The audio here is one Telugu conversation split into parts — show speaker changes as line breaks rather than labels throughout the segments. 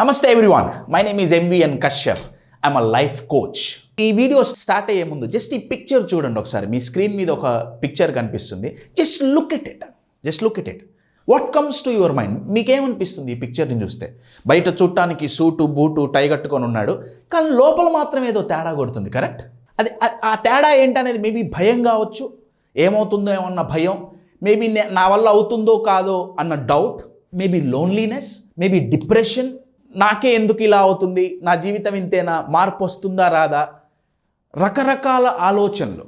నమస్తే everyone. My name is MVN Kashyap I'm a life coach ఈ వీడియో స్టార్ట్ అయ్యే ముందు జస్ట్ ఈ పిక్చర్ చూడండి ఒకసారి. మీ స్క్రీన్ మీద ఒక పిక్చర్ కనిపిస్తుంది. Just look at it just look at it what comes to your mind మీకేమనిపిస్తుంది ఈ పిక్చర్ని చూస్తే? బయట చూడటానికి సూటు బూటు టై కట్టుకొని ఉన్నాడు. కానీ లోపల మాత్రం ఏదో తేడా కొడుతుంది కరెక్ట్ అది ఆ- ఆ తేడా ఏంటనేది మేబీ భయం కావచ్చు. ఏమవుతుందో ఏమన్న భయం? మేబీ నా వల్ల అవుతుందో కాదో అన్న doubt maybe loneliness maybe depression నాకే ఎందుకు ఇలా అవుతుంది? నా జీవితం ఇంతేనా? మార్పు వస్తుందా రాదా? రకరకాల ఆలోచనలు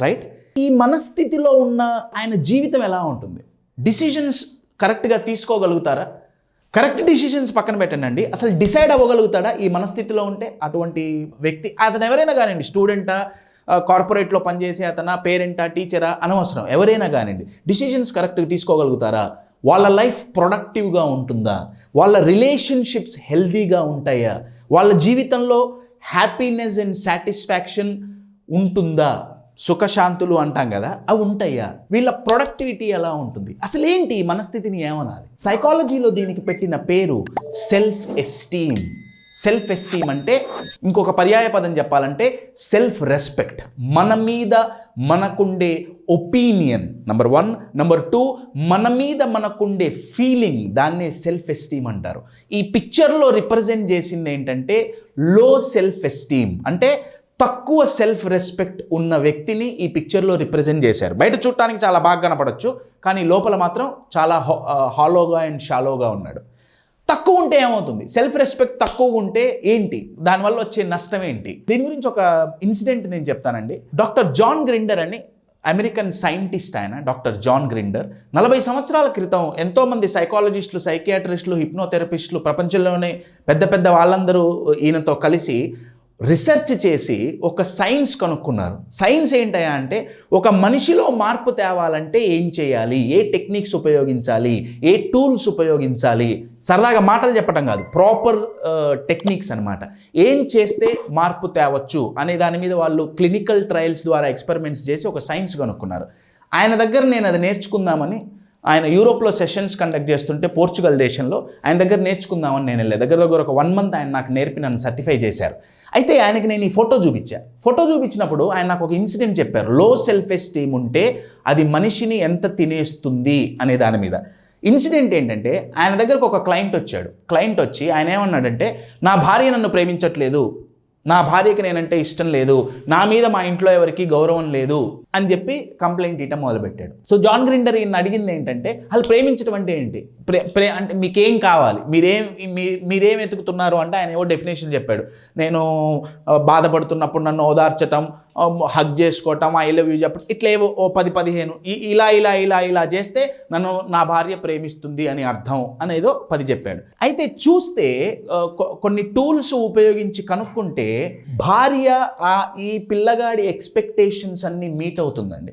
రైట్ ఈ మనస్థితిలో ఉన్న ఆయన జీవితం ఎలా ఉంటుంది? డిసిషన్స్ కరెక్ట్గా తీసుకోగలుగుతారా? కరెక్ట్ డిసిషన్స్ పక్కన పెట్టండి అసలు డిసైడ్ అవ్వగలుగుతాడా ఈ మనస్థితిలో ఉంటే? అటువంటి వ్యక్తి అతను ఎవరైనా కానివ్వండి స్టూడెంటా కార్పొరేట్లో పనిచేసే అతనా పేరెంటా టీచరా అనవసరం. ఎవరైనా కానివ్వండి డిసిషన్స్ కరెక్ట్గా తీసుకోగలుగుతారా? వాళ్ళ లైఫ్ ప్రొడక్టివ్గా ఉంటుందా? వాళ్ళ రిలేషన్షిప్స్ హెల్దీగా ఉంటాయా? వాళ్ళ జీవితంలో హ్యాపీనెస్ అండ్ సాటిస్ఫాక్షన్ ఉంటుందా? సుఖశాంతులు అంటాం కదా అవి ఉంటాయా? వీళ్ళ ప్రొడక్టివిటీ ఎలా ఉంటుంది? అసలు ఏంటి మనస్థితిని ఏమనాలి? సైకాలజీలో దీనికి పెట్టిన పేరు సెల్ఫ్ ఎస్టీమ్ సెల్ఫ్ ఎస్టీమ్ అంటే ఇంకొక పర్యాయ పదం చెప్పాలంటే సెల్ఫ్ రెస్పెక్ట్ మన మీద మనకుండే opinion number one. Number two మన మీద మనకుండే ఫీలింగ్ దాన్నే సెల్ఫ్ ఎస్టీమ్ అంటారు. ఈ పిక్చర్లో రిప్రజెంట్ చేసింది ఏంటంటే లో సెల్ఫ్ ఎస్టీమ్ అంటే తక్కువ సెల్ఫ్ రెస్పెక్ట్ ఉన్న వ్యక్తిని ఈ పిక్చర్లో రిప్రజెంట్ చేశారు. బయట చూడటానికి చాలా బాగా కనపడచ్చు కానీ లోపల మాత్రం చాలా హాలోగా అండ్ షాలోగా ఉన్నాడు. తక్కువ ఉంటే ఏమవుతుంది? సెల్ఫ్ రెస్పెక్ట్ తక్కువ ఉంటే ఏంటి? దానివల్ల వచ్చే నష్టం ఏంటి? దీని గురించి ఒక ఇన్సిడెంట్ నేను చెప్తానండి. డాక్టర్ జాన్ గ్రిండర్ అని అమెరికన్ సైంటిస్ట్ ఆయన డాక్టర్ జాన్ గ్రిండర్. నలభై సంవత్సరాల క్రితం ఎంతోమంది సైకాలజిస్టులు సైకియాట్రిస్టులు హిప్నోథెరపిస్టులు ప్రపంచంలోనే పెద్ద పెద్ద వాళ్ళందరూ ఈయనతో కలిసి రీసెర్చ్ చేసి ఒక సైన్స్ కనుక్కున్నారు. సైన్స్ ఏంటయా అంటే ఒక మనిషిలో మార్పు తేవాలంటే ఏం చేయాలి? ఏ టెక్నిక్స్ ఉపయోగించాలి? ఏ టూల్స్ ఉపయోగించాలి? సరదాగా మాటలు చెప్పడం కాదు ప్రాపర్ టెక్నిక్స్ అన్నమాట. ఏం చేస్తే మార్పు తేవచ్చు అనే దాని మీద వాళ్ళు క్లినికల్ ట్రయల్స్ ద్వారా ఎక్స్పెరిమెంట్స్ చేసి ఒక సైన్స్ కనుక్కున్నారు. ఆయన దగ్గర నేను అది నేర్చుకుందామని ఆయన యూరోప్లో సెషన్స్ కండక్ట్ చేస్తుంటే పోర్చుగల్ దేశంలో ఆయన దగ్గర నేర్చుకుందామని నేను వెళ్ళే. దగ్గర దగ్గర ఒక వన్ మంత్ ఆయన నాకు నేర్పి నన్ను సర్టిఫై చేశారు. అయితే ఆయనకి నేను ఈ ఫోటో చూపించా. ఫోటో చూపించినప్పుడు ఆయన నాకు ఒక ఇన్సిడెంట్ చెప్పారు. లో సెల్ఫ్ ఎస్టీమ్ ఉంటే అది మనిషిని ఎంత తినేస్తుంది అనే దాని మీద. ఇన్సిడెంట్ ఏంటంటే ఆయన దగ్గరకు ఒక క్లయింట్ వచ్చాడు. క్లయింట్ వచ్చి ఆయన ఏమన్నాడంటే నా భార్య నన్ను ప్రేమించట్లేదు. నా భార్యకి నేనంటే ఇష్టం లేదు. నా మీద మా ఇంట్లో ఎవరికి గౌరవం లేదు. అని చెప్పి కంప్లైంట్ ఇవ్వటం మొదలుపెట్టాడు. సో జాన్ గ్రిండర్ ఈయన అడిగింది ఏంటంటే వాళ్ళు ప్రేమించడం అంటే ఏంటి? ప్రే ప్రే అంటే మీకేం కావాలి? మీరేం మీ మీరేం వెతుకుతున్నారు అంటే ఆయన ఏవో డెఫినేషన్ చెప్పాడు. నేను బాధపడుతున్నప్పుడు నన్ను ఓదార్చటం హగ్ చేసుకోవటం ఐ లవ్ యూ చెప్పడం ఇట్లా ఏవో ఓ పది పదిహేను ఈ- ఇలా ఇలా ఇలా ఇలా చేస్తే నన్ను నా భార్య ప్రేమిస్తుంది అని అర్థం అనేదో పది చెప్పాడు. అయితే చూస్తే కొన్ని టూల్స్ ఉపయోగించి కనుక్కుంటే భార్య ఆ ఈ పిల్లగాడి ఎక్స్పెక్టేషన్స్ అన్ని మీట్ అవుతుందండి.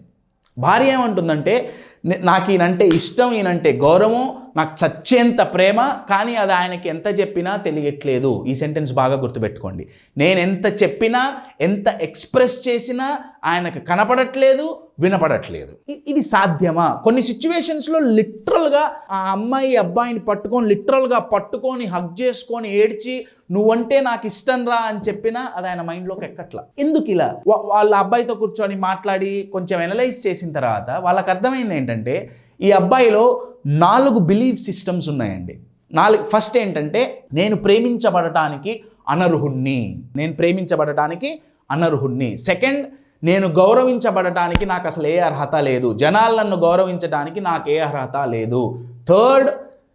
భార్య ఏమంటుందంటే నాకు ఈయనంటే ఇష్టం ఈయనంటే గౌరవం నాకు చచ్చేంత ప్రేమ కానీ అది ఆయనకి ఎంత చెప్పినా తెలియట్లేదు. ఈ సెంటెన్స్ బాగా గుర్తుపెట్టుకోండి. నేను ఎంత చెప్పినా ఎంత ఎక్స్ప్రెస్ చేసినా ఆయనకు కనపడట్లేదు వినపడట్లేదు. ఇది సాధ్యమా? కొన్ని సిచ్యువేషన్స్లో లిటరల్గా ఆ అమ్మాయి అబ్బాయిని పట్టుకొని లిటరల్గా పట్టుకొని హగ్ చేసుకొని ఏడ్చి నువ్వంటే నాకు ఇష్టం రా అని చెప్పినా అది ఆయన మైండ్లోకి ఎక్కట్లా? ఎందుకు ఇలా? వాళ్ళ అబ్బాయితో కూర్చొని మాట్లాడి కొంచెం ఎనలైజ్ చేసిన తర్వాత వాళ్ళకి అర్థమైంది ఏంటంటే ఈ అబ్బాయిలో నాలుగు బిలీఫ్ సిస్టమ్స్ ఉన్నాయండి. నాలుగు ఫస్ట్ ఏంటంటే నేను ప్రేమించబడటానికి అనర్హుణ్ణి. నేను ప్రేమించబడటానికి అనర్హుణ్ణి. సెకండ్ నేను గౌరవించబడటానికి నాకు అసలు ఏ అర్హత లేదు. జనాలు నన్ను గౌరవించడానికి నాకు ఏ అర్హత లేదు. థర్డ్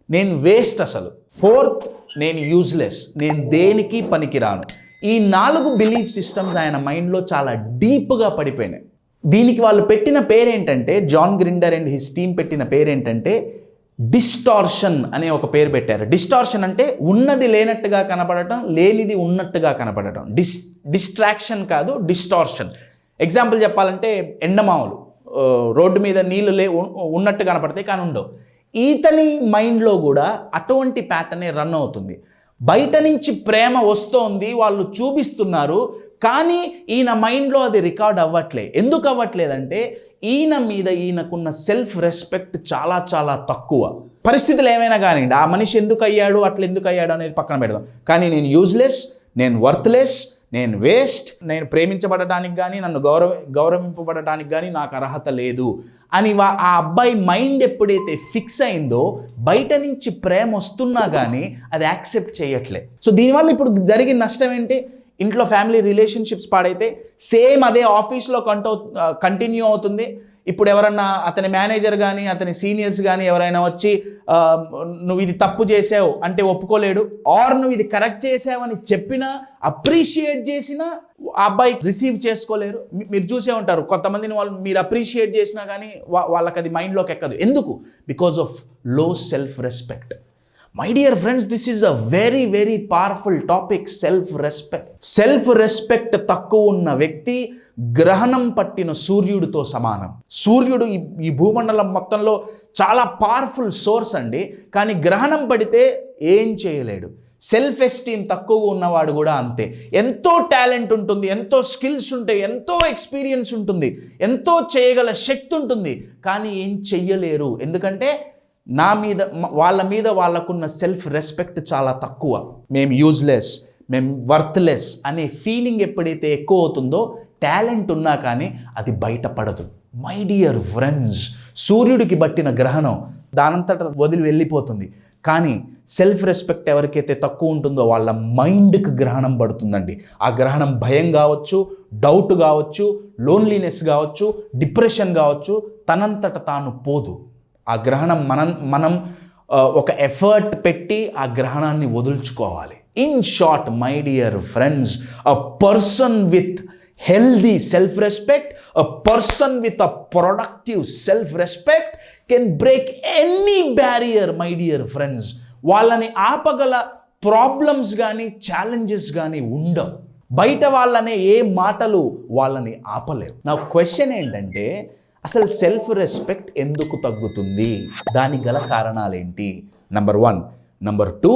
నేను వేస్ట్ అసలు. ఫోర్త్ నేను యూజ్లెస్ నేను దేనికి పనికిరాను. ఈ నాలుగు బిలీఫ్ సిస్టమ్స్ ఆయన మైండ్లో చాలా డీప్గా పడిపోయినాయి. దీనికి వాళ్ళు పెట్టిన పేరేంటంటే John Grinder and his team పెట్టిన పేరేంటంటే డిస్టార్షన్ అనే ఒక పేరు పెట్టారు. డిస్టార్షన్ అంటే ఉన్నది లేనట్టుగా కనపడటం లేనిది ఉన్నట్టుగా కనపడటం. డిస్ డిస్ట్రాక్షన్ కాదు డిస్టార్షన్. ఎగ్జాంపుల్ చెప్పాలంటే ఎండమావులు. రోడ్డు మీద నీళ్ళు లే ఉన్నట్టు కనపడతాయి కానీ ఉండవు. ఈతని మైండ్లో కూడా అటువంటి ప్యాటర్నే రన్ అవుతుంది. బయట నుంచి ప్రేమ వస్తోంది వాళ్ళు చూపిస్తున్నారు కానీ ఈయన మైండ్లో అది రికార్డ్ అవ్వట్లే. ఎందుకు అవ్వట్లేదంటే ఈయన మీద ఈయనకున్న సెల్ఫ్ రెస్పెక్ట్ చాలా చాలా తక్కువ. పరిస్థితులు ఏమైనా కానివ్వండి ఆ మనిషి ఎందుకు అయ్యాడు అట్లా ఎందుకు అయ్యాడు అనేది పక్కన పెడదాం. కానీ నేను యూజ్లెస్ నేను వర్త్లెస్ నేను వేస్ట్ నేను ప్రేమించబడటానికి కానీ నన్ను గౌరవ గౌరవింపబడటానికి కానీ నాకు అర్హత లేదు అని వా- ఆ అబ్బాయి మైండ్ ఎప్పుడైతే ఫిక్స్ అయిందో బయట నుంచి ప్రేమ వస్తున్నా కానీ అది యాక్సెప్ట్ చేయట్లే. సో దీనివల్ల ఇప్పుడు జరిగిన నష్టం ఏంటి? ఇంట్లో ఫ్యామిలీ రిలేషన్షిప్స్ పాడైతే సేమ్ అదే ఆఫీస్లో కంటో కంటిన్యూ అవుతుంది. ఇప్పుడు ఎవరన్నా అతని మేనేజర్ కానీ అతని సీనియర్స్ కానీ ఎవరైనా వచ్చి నువ్వు ఇది తప్పు చేసావు అంటే ఒప్పుకోలేడు. ఆర్ నువ్వు ఇది కరెక్ట్ చేసావని చెప్పినా అప్రిషియేట్ చేసినా ఆ అబ్బాయి రిసీవ్ చేసుకోలేరు. మీరు చూసే ఉంటారు. కొంతమందిని వాళ్ళు మీరు అప్రిషియేట్ చేసినా కానీ వాళ్ళకి అది మైండ్లోకి ఎక్కదు. ఎందుకు? బికాస్ ఆఫ్లో self respect my dear friends this is a very very powerful topic self respect self respect తక్కువ ఉన్న వ్యక్తి గ్రహణం పట్టిన సూర్యుడితో సమానం. సూర్యుడు ఈ భూమండలం మొత్తంలో చాలా పవర్ఫుల్ సోర్స్ అండి. కానీ గ్రహణం పడితే ఏం చేయలేడు. సెల్ఫ్ ఎస్టీమ్ తక్కువ ఉన్నవాడు కూడా అంతే. ఎంతో టాలెంట్ ఉంటుంది ఎంతో స్కిల్స్ ఉంటాయి ఎంతో ఎక్స్పీరియన్స్ ఉంటుంది ఎంతో చేయగల శక్తి ఉంటుంది. కానీ ఏం చెయ్యలేరు. ఎందుకంటే నా మీద వాళ్ళ మీద వాళ్ళకున్న సెల్ఫ్ రెస్పెక్ట్ చాలా తక్కువ. మేము యూజ్లెస్ మేము వర్త్లెస్ అనే ఫీలింగ్ ఎప్పుడైతే ఎక్కువ అవుతుందో టాలెంట్ ఉన్నా కానీ అది బయటపడదు. మై డియర్ ఫ్రెండ్స్ సూర్యుడికి బట్టిన గ్రహణం దానంతట వదిలి వెళ్ళిపోతుంది. కానీ సెల్ఫ్ రెస్పెక్ట్ ఎవరికైతే తక్కువ ఉంటుందో వాళ్ళ మైండ్కి గ్రహణం పడుతుందండి. ఆ గ్రహణం భయం కావచ్చు డౌట్ కావచ్చు లోన్లీనెస్ కావచ్చు డిప్రెషన్ కావచ్చు తనంతట తాను పోదు. ఆ గ్రహణం మనం మనం ఒక ఎఫర్ట్ పెట్టి ఆ గ్రహణాన్ని వదులుచుకోవాలి. In short my dear friends a person with healthy self respect a person with a productive self respect can break any barrier my dear friends వాళ్ళని ఆపగల ప్రాబ్లమ్స్ కానీ ఛాలెంజెస్ కానీ ఉండవు. బయట వాళ్ళనే ఏ మాటలు వాళ్ళని ఆపలేవు. నా క్వశ్చన్ ఏంటంటే అసలు సెల్ఫ్ రెస్పెక్ట్ ఎందుకు తగ్గుతుంది? దానికి గల కారణాలేంటి? Number one number two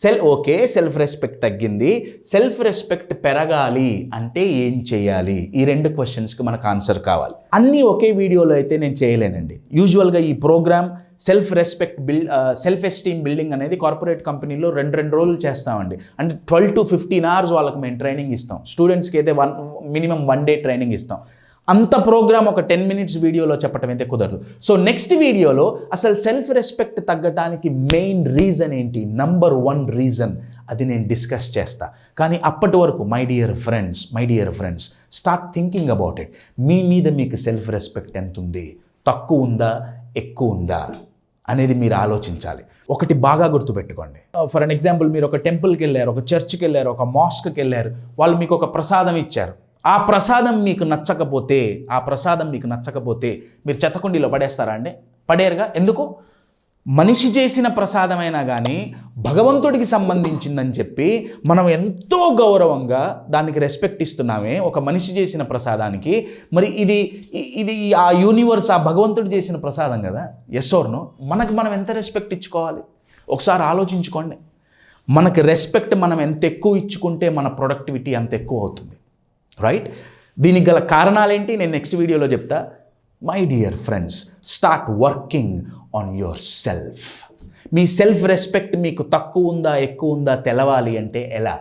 self okay self respect తగ్గింది. సెల్ఫ్ రెస్పెక్ట్ పెరగాలి అంటే ఏం చేయాలి? ఈ రెండు క్వశ్చన్స్కి మనకు ఆన్సర్ కావాలి. అన్నీ ఒకే వీడియోలో అయితే నేను చేయలేనండి. యూజువల్గా ఈ program self respect build self esteem building అనేది కార్పొరేట్ కంపెనీలో రెండు రెండు రోజులు చేస్తామండి. అంటే ట్వెల్వ్ టు ఫిఫ్టీన్ అవర్స్ వాళ్ళకి మేము ట్రైనింగ్ ఇస్తాం. స్టూడెంట్స్కి అయితే one minimum one day training ఇస్తాం. అంత ప్రోగ్రామ్ ఒక టెన్ మినిట్స్ వీడియోలో చెప్పటం అయితే కుదరదు. సో నెక్స్ట్ వీడియోలో అసలు సెల్ఫ్ రెస్పెక్ట్ తగ్గడానికి మెయిన్ రీజన్ ఏంటి? నంబర్ వన్ రీజన్ అది నేను డిస్కస్ చేస్తా. కానీ అప్పటి వరకు my dear friends my dear friends start thinking about it. మీ మీద మీకు సెల్ఫ్ రెస్పెక్ట్ ఎంత ఉంది? తక్కువ ఉందా? ఎక్కువ ఉందా? అనేది మీరు ఆలోచించాలి. ఒకటి బాగా గుర్తుపెట్టుకోండి. ఫర్ అన్ ఎగ్జాంపుల్ మీరు ఒక టెంపుల్కి వెళ్ళారు ఒక చర్చ్కి వెళ్ళారు ఒక మాస్క్కి వెళ్ళారు వాళ్ళు మీకు ఒక ప్రసాదం ఇచ్చారు. ఆ ప్రసాదం మీకు నచ్చకపోతే ఆ ప్రసాదం మీకు నచ్చకపోతే మీరు చెత్తకుండీలో పడేస్తారా అండి? పడేరుగా? ఎందుకు? మనిషి చేసిన ప్రసాదమైనా కానీ భగవంతుడికి సంబంధించిందని చెప్పి మనం ఎంతో గౌరవంగా దానికి రెస్పెక్ట్ ఇస్తున్నామే ఒక మనిషి చేసిన ప్రసాదానికి. మరి ఇది ఇది ఆ యూనివర్స్ ఆ భగవంతుడు చేసిన ప్రసాదం కదా? ఎస్ మనకు మనం ఎంత రెస్పెక్ట్ ఇచ్చుకోవాలి? ఒకసారి ఆలోచించుకోండి. మనకి రెస్పెక్ట్ మనం ఎంత ఎక్కువ ఇచ్చుకుంటే మన ప్రొడక్టివిటీ అంత ఎక్కువ అవుతుంది. రైట్ దీనికి గల కారణాలేంటి? నేను నెక్స్ట్ వీడియోలో చెప్తా. My dear friends start working on your self me self respect మీకు తక్కువ ఉందా ఎక్కువ ఉందా తెలవాలి అంటే ఎలా?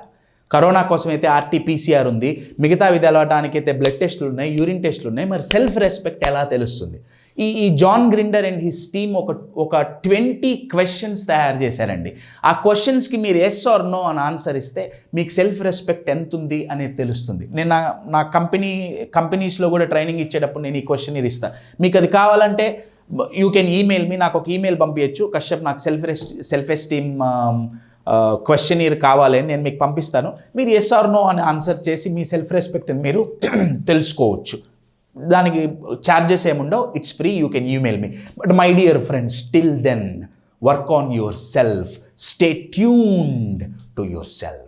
కరోనా కోసం అయితే ఆర్టీపీసీఆర్ ఉంది. మిగతావి తెలవడానికి అయితే బ్లడ్ టెస్టులు ఉన్నాయి యూరిన్ టెస్టులు ఉన్నాయి. మరి సెల్ఫ్ రెస్పెక్ట్ ఎలా తెలుస్తుంది? ఈ ఈ John Grinder and his team ఒక ఒక ట్వంటీ క్వశ్చన్స్ తయారు చేశారండి. ఆ క్వశ్చన్స్కి మీరు ఎస్ ఆర్ నో అని ఆన్సర్ ఇస్తే మీకు సెల్ఫ్ రెస్పెక్ట్ ఎంత ఉంది అనేది తెలుస్తుంది. నేను నా నా కంపెనీ కంపెనీస్లో కూడా ట్రైనింగ్ ఇచ్చేటప్పుడు నేను ఈ క్వశ్చన్ ఇస్తాను మీకు అది కావాలంటే యూ కెన్ ఈమెయిల్ మీ నాకు ఒక ఈమెయిల్ పంపించచ్చు కశ్యప్ నాకు self rest self esteem questionnaire కావాలి నేను మీకు పంపిస్తాను. మీరు ఎస్ ఆర్ నో అని ఆన్సర్ చేసి మీ సెల్ఫ్ రెస్పెక్ట్ని మీరు తెలుసుకోవచ్చు. దానికి ఛార్జెస్ ఏముండవు? It's free you can email me but my dear friends still then work on your self stay tuned to your self